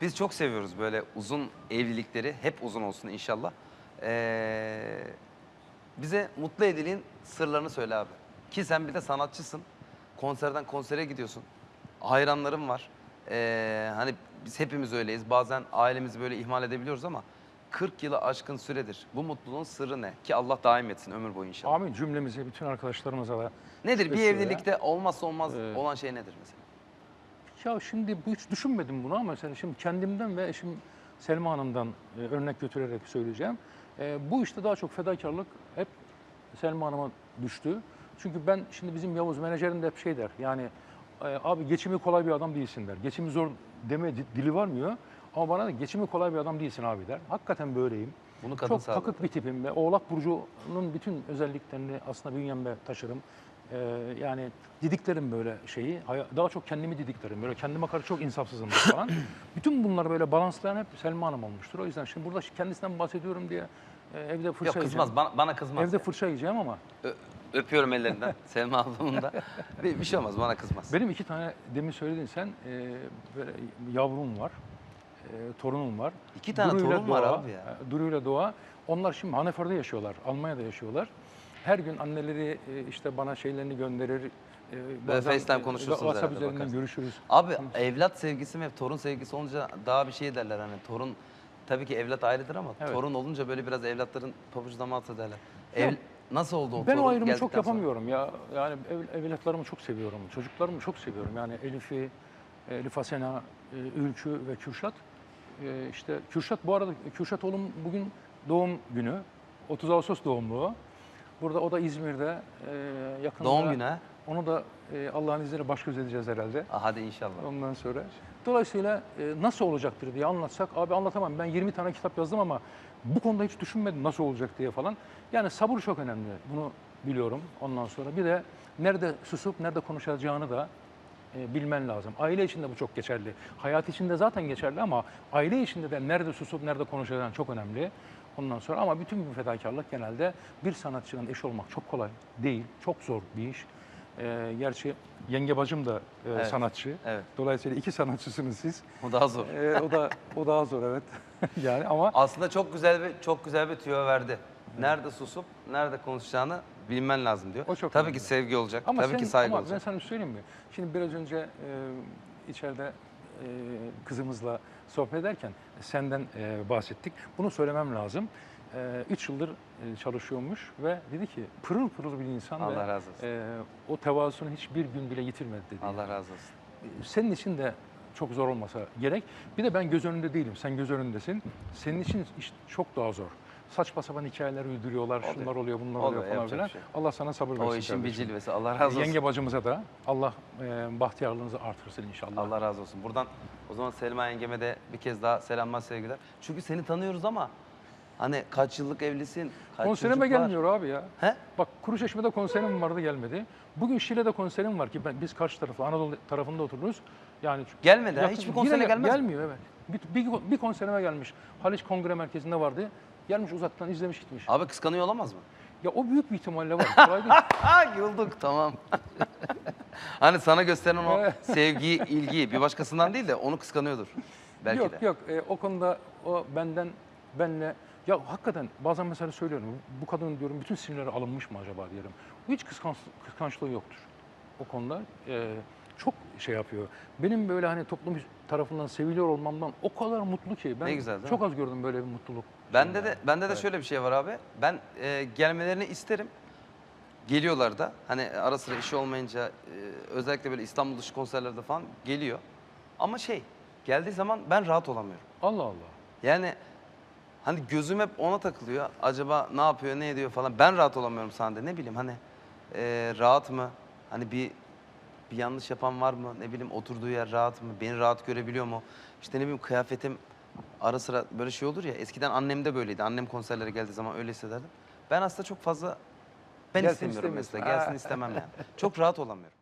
Biz çok seviyoruz böyle uzun evlilikleri. Hep uzun olsun inşallah. Ee, bize mutlu evliliğin sırlarını söyle abi. Ki sen bir de sanatçısın. Konserden konsere gidiyorsun. Hayranlarım var. Ee, hani biz hepimiz öyleyiz. Bazen ailemizi böyle ihmal edebiliyoruz ama 40 yılı aşkın süredir. Bu mutluluğun sırrı ne? Ki Allah daim etsin ömür boyu inşallah. Amin cümlemize, bütün arkadaşlarımıza da. Nedir? Bir evlilikte olmazsa olmaz Evet. olan şey nedir mesela? Ya şimdi bu hiç düşünmedim bunu ama sen şimdi kendimden ve eşim Selma Hanım'dan e, örnek götürerek söyleyeceğim. E, bu işte daha çok fedakarlık hep Selma Hanım'a düştü. Çünkü ben şimdi bizim Yavuz menajerim de hep şey der. Yani e, abi geçimi kolay bir adam değilsin der. Geçimi zor deme di- dili varmıyor. Ama bana da geçimi kolay bir adam değilsin abi der. Hakikaten böyleyim. Bunu kadın Çok sağladı. takık bir tipim ve Oğlak Burcu'nun bütün özelliklerini aslında bünyemde taşırım. Ee, yani didiklerim böyle şeyi, daha çok kendimi didiklerim. Böyle kendime karşı çok insafsızım falan. bütün bunları böyle balanslayan hep Selma Hanım olmuştur. O yüzden şimdi burada kendisinden bahsediyorum diye e, evde fırça Yok kızmaz, yiyeceğim. bana, bana kızmaz. Evde fırça yiyeceğim ama Ö- öpüyorum ellerinden Selma ablamın da. Bir, bir şey olmaz, bana kızmaz. benim iki tane demin söyledin sen e, böyle yavrum var. e, torunum var. İki tane Duru torun var Doğa, abi ya. e, Duru ile Doğa. Onlar şimdi Hannover'da yaşıyorlar. Almanya'da yaşıyorlar. Her gün anneleri e, işte bana şeylerini gönderir. E, bazen, FaceTime e, konuşursunuz WhatsApp herhalde, üzerinden bakarsın. görüşürüz. Abi evlat sevgisi ve torun sevgisi olunca daha bir şey derler hani torun tabii ki evlat ayrıdır ama Evet. torun olunca böyle biraz evlatların pabucu dama atı derler. Ev, nasıl oldu o Ben torun o ayrımı çok geldikten sonra? yapamıyorum ya. Yani ev, evlatlarımı çok seviyorum. Çocuklarımı çok seviyorum. Yani Elif'i, Elif Asena, e, Ülkü ve Kürşat. E, işte Kürşat bu arada Kürşat oğlum bugün doğum günü. 30 Ağustos doğumlu o. Burada o da İzmir'de e, yakında. Doğum günü ha? Onu da e, Allah'ın izniyle baş göz edeceğiz herhalde. Ah, hadi inşallah. Ondan sonra. Dolayısıyla e, nasıl olacaktır diye anlatsak, abi anlatamam ben 20 tane kitap yazdım ama bu konuda hiç düşünmedim nasıl olacak diye falan. Yani sabır çok önemli. Bunu biliyorum ondan sonra. Bir de nerede susup nerede konuşacağını da e, bilmen lazım. Aile içinde bu çok geçerli. Hayat içinde zaten geçerli ama aile içinde de nerede susup nerede konuşacağın çok önemli. Ondan sonra ama bütün bu fedakarlık genelde bir sanatçının eşi olmak çok kolay değil. Çok zor bir iş. E, gerçi yenge bacım da e, Evet. sanatçı. Evet. Dolayısıyla iki sanatçısınız siz. O daha zor. Ee, o da o daha zor evet. yani ama Aslında çok güzel bir çok güzel bir tüyo verdi. Nerede susup nerede konuşacağını bilmen lazım diyor. O çok Tabii önemli. ki sevgi olacak. ama Tabii sen, ki saygı ama ben olacak. sana bir şey söyleyeyim mi? Şimdi biraz önce e, içeride e, kızımızla sohbet ederken senden e, bahsettik. Bunu söylemem lazım. E, üç yıldır e, çalışıyormuş ve dedi ki pırıl pırıl bir insan Allah ve razı olsun. e, o tevazusunu hiçbir gün bile yitirmedi dedi. Allah razı olsun. senin için de çok zor olmasa gerek. Bir de ben göz önünde değilim. Sen göz önündesin. Senin için iş çok daha zor. Saçma sapan hikayeler uyduruyorlar. Oluyor. Şunlar oluyor, bunlar Oluyor, oluyor falan filan. bir şey. Allah sana sabır versin. O işin bir kardeşim. cilvesi. Allah razı olsun. Yenge bacımıza da Allah e, bahtiyarlığınızı artırsın inşallah. Allah razı olsun. Buradan o zaman Selma yengeme de bir kez daha selamlar sevgiler. Çünkü seni tanıyoruz ama hani kaç yıllık evlisin? Kaç Konserime çocuk var? gelmiyor abi ya. He? Bak Kuruçeşme'de konserim vardı gelmedi. Bugün Şile'de konserim var ki ben, biz karşı tarafı Anadolu tarafında oturuyoruz. Yani Gelmedi? Yakın- Hiçbir gel- gelmez mi? Gelmiyor evet. Bir, bir, bir konserime gelmiş. Haliç Kongre Merkezi'nde vardı. Gelmiş uzaktan izlemiş gitmiş. Abi kıskanıyor olamaz mı? Ya o büyük bir ihtimalle var. Kolay değil. Ha güldük tamam. hani sana gösteren o sevgiyi, ilgiyi bir başkasından değil de onu kıskanıyordur. Belki yok de. yok e, o konuda o benden benle ya hakikaten bazen mesela söylüyorum bu kadın diyorum bütün sinirleri alınmış mı acaba diyorum. Hiç kıskanç, kıskançlığı yoktur o konuda. E, çok şey yapıyor. Benim böyle hani toplum tarafından seviliyor olmamdan o kadar mutlu ki. Ben Ne güzel, değil çok mi? az gördüm böyle bir mutluluk. Bende de bende de Evet. şöyle bir şey var abi. Ben e, gelmelerini isterim. Geliyorlar da. Hani ara sıra işi olmayınca e, özellikle böyle İstanbul dışı konserlerde falan geliyor. Ama şey geldiği zaman ben rahat olamıyorum. Allah Allah. Yani hani gözüm hep ona takılıyor. Acaba ne yapıyor, ne ediyor falan. Ben rahat olamıyorum sahnede. Ne bileyim hani e, rahat mı? Hani bir bir yanlış yapan var mı? Ne bileyim oturduğu yer rahat mı? Beni rahat görebiliyor mu? İşte ne bileyim kıyafetim ara sıra böyle şey olur ya. Eskiden annem de böyleydi. Annem konserlere geldiği zaman öyle hissederdim. Ben aslında çok fazla ben Gelsin istemiyorum mesela. Gelsin istemem yani. Çok rahat olamıyorum.